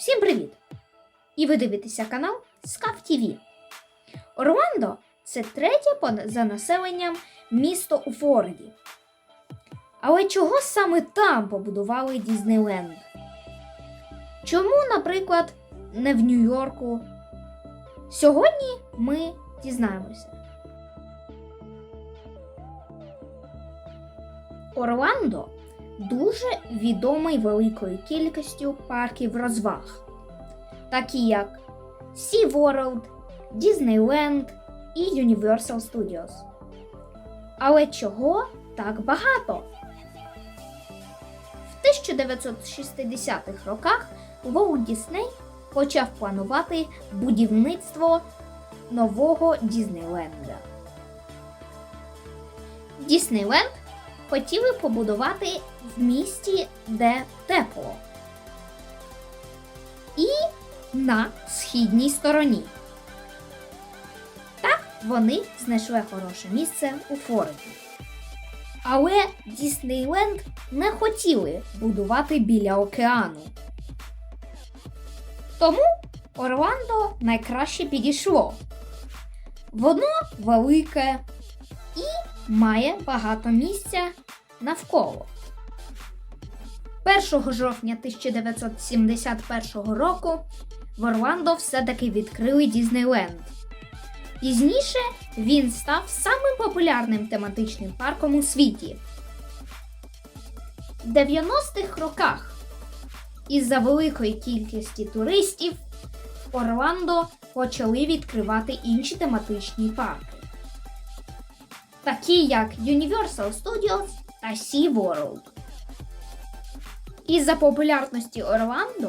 Всім привіт! І ви дивитеся канал Скаф ТВ. Орландо це третє за населенням місто у Флориді. Але чого саме там побудували Дізнейленд? Чому, наприклад, не в Нью-Йорку? Сьогодні ми дізнаємося. Орландо дуже відомий великою кількістю парків розваг, такі як SeaWorld, Disneyland і Universal Studios. Але чого так багато? В 1960-х роках Walt Disney почав планувати будівництво нового Діснейленда. Діснейленд хотіли побудувати в місті, де тепло. І на східній стороні. Так вони знайшли хороше місце у Флориді. Але Діснейленд не хотіли будувати біля океану. Тому Орландо найкраще підійшло. Воно велике має багато місця навколо. 1 жовтня 1971 року в Орландо все-таки відкрили Дізнейленд. Пізніше він став самим популярним тематичним парком у світі. В 90-х роках із-за великої кількості туристів в Орландо почали відкривати інші тематичні парки такі як Universal Studios та SeaWorld. Із-за популярності Орландо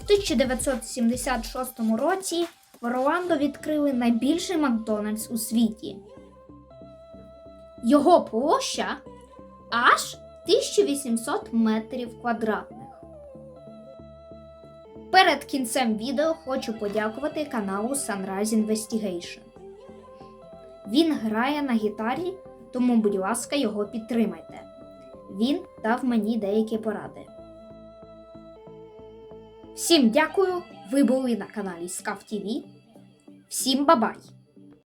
в 1976 році в Орландо відкрили найбільший Макдональдс у світі. Його площа аж 1800 метрів квадратних. Перед кінцем відео хочу подякувати каналу Sunrise Investigation. Він грає на гітарі, тому, будь ласка, його підтримайте. Він дав мені деякі поради. Всім дякую! Ви були на каналі Скаф ТВ. Всім бабай!